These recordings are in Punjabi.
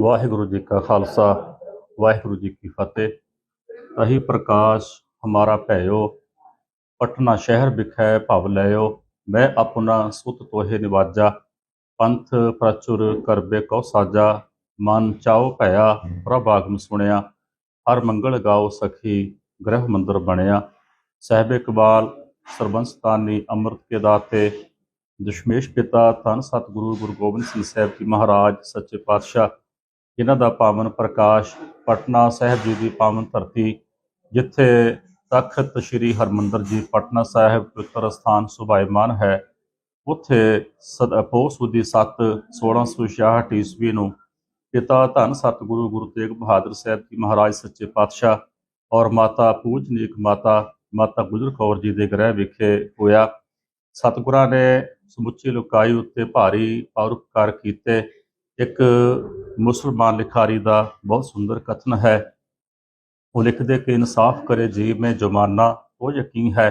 ਵਾਹਿਗੁਰੂ ਜੀ ਕਾ ਖਾਲਸਾ, ਵਾਹਿਗੁਰੂ ਜੀ ਕੀ ਫਤਿਹ। ਅਹੀ ਪ੍ਰਕਾਸ਼ ਹਮਾਰਾ ਭੈਓ, ਪਟਨਾ ਸ਼ਹਿਰ ਵਿਖੇ ਭਵ ਲਿਓ ਮੈਂ ਆਪਣਾ ਸੁਤ ਤੋਹੇ ਨਿਵਾਜਾ, ਪੰਥ ਪ੍ਰਚੁਰ ਕਰਬੇ ਕਉ ਸਾਜਾ। ਮਨ ਚਾਉ ਭਇਆ, ਪ੍ਰਭ ਆਗਮ ਸੁਣਿਆ। ਹਰ ਮੰਗਲ ਗਾਓ ਸਖੀ, ਗ੍ਰਹਿ ਮੰਦਰ ਬਣਿਆ। ਸਹਿਬ ਇਕਬਾਲ, ਸਰਬੰਸਤਾਨੀ ਅੰਮ੍ਰਿਤ ਕੇ ਦਾਤੇ। ਦਸ਼ਮੇਸ਼ ਪਿਤਾ, ਧੰਨ ਸਤਿਗੁਰੂ ਗੁਰੂ ਗੋਬਿੰਦ ਸਿੰਘ ਸਾਹਿਬ ਜੀ ਮਹਾਰਾਜ, ਸੱਚੇ ਪਾਤਸ਼ਾਹ। ਇਹਨਾਂ ਦਾ ਪਾਵਨ ਪ੍ਰਕਾਸ਼ ਪਟਨਾ ਸਾਹਿਬ ਜੀ ਦੀ ਪਾਵਨ ਧਰਤੀ, ਜਿੱਥੇ ਤਖਤ ਸ੍ਰੀ ਹਰਮੰਦਰ ਜੀ ਪਟਨਾ ਸਾਹਿਬ ਪਵਿੱਤਰ ਸਥਾਨ ਸੁਭਾਇਮਾਨ ਹੈ, ਉੱਥੇ ਸਦ ਪੋਸ ਦੀ 7 1666 ਈਸਵੀ ਨੂੰ ਪਿਤਾ ਧੰਨ ਸਤਿਗੁਰੂ ਗੁਰੂ ਤੇਗ ਬਹਾਦਰ ਸਾਹਿਬ ਜੀ ਮਹਾਰਾਜ ਸੱਚੇ ਪਾਤਸ਼ਾਹ ਔਰ ਮਾਤਾ ਪੂਜਨੀਕ ਮਾਤਾ ਮਾਤਾ ਗੁਜਰ ਕੌਰ ਜੀ ਦੇ ਗ੍ਰਹਿ ਵਿਖੇ ਹੋਇਆ। ਸਤਿਗੁਰਾਂ ਨੇ ਸਮੁੱਚੀ ਲੋਕਾਈ ਉੱਤੇ ਭਾਰੀ ਪਰਉਪਕਾਰ ਕੀਤੇ। ਇੱਕ ਮੁਸਲਮਾਨ ਲਿਖਾਰੀ ਦਾ ਬਹੁਤ ਸੁੰਦਰ ਕਥਨ ਹੈ। ਉਹ ਲਿਖਦੇ ਕਿ ਇਨਸਾਫ ਕਰੇ ਜੀਵ ਮੈਂ ਜਮਾਨਾ ਉਹ ਯਕੀਨ ਹੈ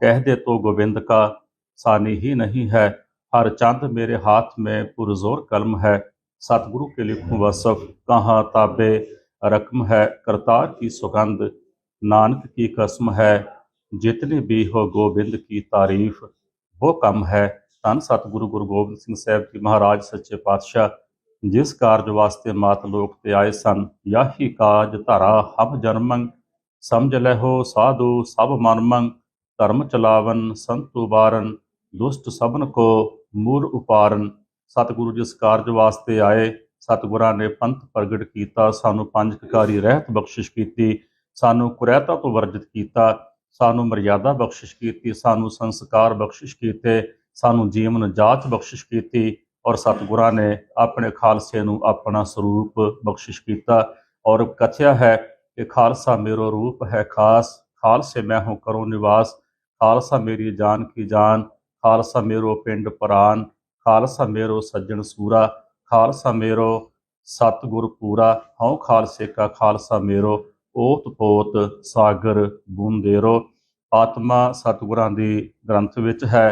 ਕਹਿ ਦੇ ਤੋ ਗੋਬਿੰਦ ਕਾ ਸਾਨੀ ਹੀ ਨਹੀਂ ਹੈ। ਹਰ ਚੰਦ ਮੇਰੇ ਹੱਥ ਮੈਂ ਪੁਰਜ਼ੋਰ ਕਲਮ ਹੈ। ਸਤਿਗੁਰੂ ਕੇ ਲਿਖੂੰ ਵਸਫ ਕਹਾ ਤਾਬੇ ਰਕਮ ਹੈ। ਕਰਤਾਰ ਕੀ ਸੁਗੰਧ, ਨਾਨਕ ਕੀ ਕਸਮ ਹੈ। ਜਿਤਨੇ ਵੀ ਹੋ ਗੋਬਿੰਦ ਕੀ ਤਾਰੀਫ, ਉਹ ਕੰਮ ਹੈ। ਧੰਨ ਸਤਿਗੁਰੂ ਗੁਰੂ ਗੋਬਿੰਦ ਸਿੰਘ ਸਾਹਿਬ ਜੀ ਮਹਾਰਾਜ, ਸੱਚੇ ਪਾਤਸ਼ਾਹ। ਜਿਸ ਕਾਰਜ ਵਾਸਤੇ ਮਾਤ ਲੋਕ ਤੇ ਆਏ ਸਨ, ਯਾਹੀ ਕਾਜ ਧਾਰਾ ਹਮ ਜਨਮੰ, ਸਮਝ ਲਹੋ ਸਾਧੂ ਸਭ ਮਨਮੰ ਧਰਮ ਚਲਾਵਨ ਸੰਤ ਉਬਾਰਨ ਦੁਸ਼ਟ ਸਭਨ ਕੋ ਮੂਰ ਉਪਾਰਨ। ਸਤਿਗੁਰੂ ਜਿਸ ਕਾਰਜ ਵਾਸਤੇ ਆਏ, ਸਤਿਗੁਰਾਂ ਨੇ ਪੰਥ ਪ੍ਰਗਟ ਕੀਤਾ, ਸਾਨੂੰ ਪੰਜ ਕਕਾਰੀ ਰਹਿਤ ਬਖਸ਼ਿਸ਼ ਕੀਤੀ, ਸਾਨੂੰ ਕੁਰੈਤਾ ਤੋਂ ਵਰਜਿਤ ਕੀਤਾ, ਸਾਨੂੰ ਮਰਿਆਦਾ ਬਖਸ਼ਿਸ਼ ਕੀਤੀ, ਸਾਨੂੰ ਸੰਸਕਾਰ ਬਖਸ਼ਿਸ਼ ਕੀਤੇ, ਸਾਨੂੰ ਜੀਵਨ ਜਾਚ ਬਖਸ਼ਿਸ਼ ਕੀਤੀ ਔਰ ਸਤਿਗੁਰਾਂ ਨੇ ਆਪਣੇ ਖਾਲਸੇ ਨੂੰ ਆਪਣਾ ਸਰੂਪ ਬਖਸ਼ਿਸ਼ ਕੀਤਾ ਔਰ ਕਥਿਆ ਹੈ ਕਿ ਖਾਲਸਾ ਮੇਰਾ ਰੂਪ ਹੈ ਖਾਸ, ਖਾਲਸੇ ਮੈਂ ਹੂੰ ਕਰੋ ਨਿਵਾਸ, ਖਾਲਸਾ ਮੇਰੀ ਜਾਨ ਕੀ ਜਾਨ, ਖਾਲਸਾ ਮੇਰੋ ਪਿੰਡ ਪ੍ਰਾਨ, ਖਾਲਸਾ ਮੇਰੋ ਸੱਜਣ ਸੂਰਾ, ਖਾਲਸਾ ਮੇਰੋ ਸਤਿਗੁਰ ਪੂਰਾ, ਹਉ ਖਾਲਸੇ ਕਾ ਖਾਲਸਾ ਮੇਰੋ, ਓਤ ਪੋਤ ਸਾਗਰ ਬੂੰਦੇਰੋ। ਆਤਮਾ ਸਤਿਗੁਰਾਂ ਦੀ ਗ੍ਰੰਥ ਵਿੱਚ ਹੈ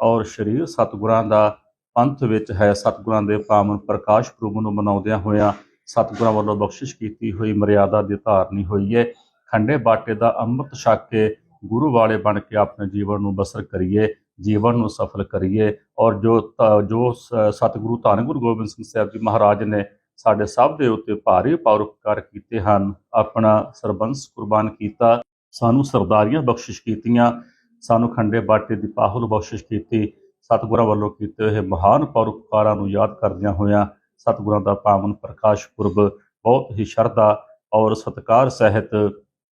ਔਰ ਸਰੀਰ ਸਤਿਗੁਰਾਂ ਦਾ ਪੰਥ ਵਿੱਚ ਹੈ, ਸਤਿਗੁਰਾਂ ਦੇ ਪਾਵਨ ਪ੍ਰਕਾਸ਼ ਪੁਰਬ ਨੂੰ ਮਨਾਉਂਦਿਆਂ ਹੋਇਆਂ ਸਤਿਗੁਰਾਂ ਵੱਲੋਂ ਬਖਸ਼ਿਸ਼ ਕੀਤੀ ਹੋਈ ਮਰਿਆਦਾ ਦੀ ਧਾਰਨੀ ਹੋਈ ਹੈ ਖੰਡੇ ਬਾਟੇ ਦਾ ਅੰਮ੍ਰਿਤ ਛਕ ਕੇ ਗੁਰੂ ਵਾਲੇ ਬਣ ਕੇ ਆਪਣੇ ਜੀਵਨ ਨੂੰ ਬਸਰ ਕਰੀਏ, ਜੀਵਨ ਨੂੰ ਸਫਲ ਕਰੀਏ ਔਰ ਜੋ ਜੋ ਸ- ਸਤਿਗੁਰੂ ਧੰਨ ਗੁਰੂ ਗੋਬਿੰਦ ਸਿੰਘ ਸਾਹਿਬ ਜੀ ਮਹਾਰਾਜ ਨੇ ਸਾਡੇ ਸਭ ਦੇ ਉੱਤੇ ਭਾਰੀ ਪਰਉਪਕਾਰ ਕੀਤੇ ਹਨ, ਆਪਣਾ ਸਰਬੰਸ ਕੁਰਬਾਨ ਕੀਤਾ, ਸਾਨੂੰ ਸਰਦਾਰੀਆਂ ਬਖਸ਼ਿਸ਼ ਕੀਤੀਆਂ, ਸਾਨੂੰ ਖੰਡੇ ਬਾਟੇ ਦੀ ਪਾਹੁਲ ਬਖਸ਼ਿਸ਼ ਕੀਤੀ ਸਤਿਗੁਰਾਂ ਵੱਲੋਂ ਕੀਤੇ ਹੋਏ ਮਹਾਨ ਪਰਉਪਕਾਰਾਂ ਨੂੰ ਯਾਦ ਕਰਦਿਆਂ ਹੋਇਆਂ ਸਤਿਗੁਰਾਂ ਦਾ ਪਾਵਨ ਪ੍ਰਕਾਸ਼ ਪੁਰਬ ਬਹੁਤ ਹੀ ਸ਼ਰਧਾ ਔਰ ਸਤਿਕਾਰ ਸਹਿਤ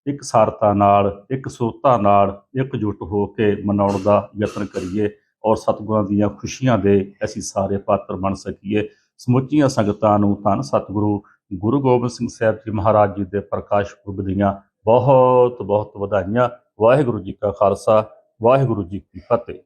ਇੱਕ ਸਾਰਤਾ ਨਾਲ, ਇੱਕ ਸੁਰਤਾ ਨਾਲ ਇਕਜੁੱਟ ਹੋ ਕੇ ਮਨਾਉਣ ਦਾ ਯਤਨ ਕਰੀਏ ਔਰ ਸਤਿਗੁਰਾਂ ਦੀਆਂ ਖੁਸ਼ੀਆਂ ਦੇ ਅਸੀਂ ਸਾਰੇ ਪਾਤਰ ਬਣ ਸਕੀਏ। ਸਮੁੱਚੀਆਂ ਸੰਗਤਾਂ ਨੂੰ ਧੰਨ ਸਤਿਗੁਰੂ, ਗੁਰੂ ਗੋਬਿੰਦ ਸਿੰਘ ਸਾਹਿਬ ਜੀ ਮਹਾਰਾਜ ਜੀ ਦੇ ਪ੍ਰਕਾਸ਼ ਪੁਰਬ ਦੀਆਂ ਬਹੁਤ ਬਹੁਤ ਵਧਾਈਆਂ। ਵਾਹਿਗੁਰੂ ਜੀ ਕਾ ਖਾਲਸਾ, ਵਾਹਿਗੁਰੂ ਜੀ ਕੀ ਫਤਿਹ।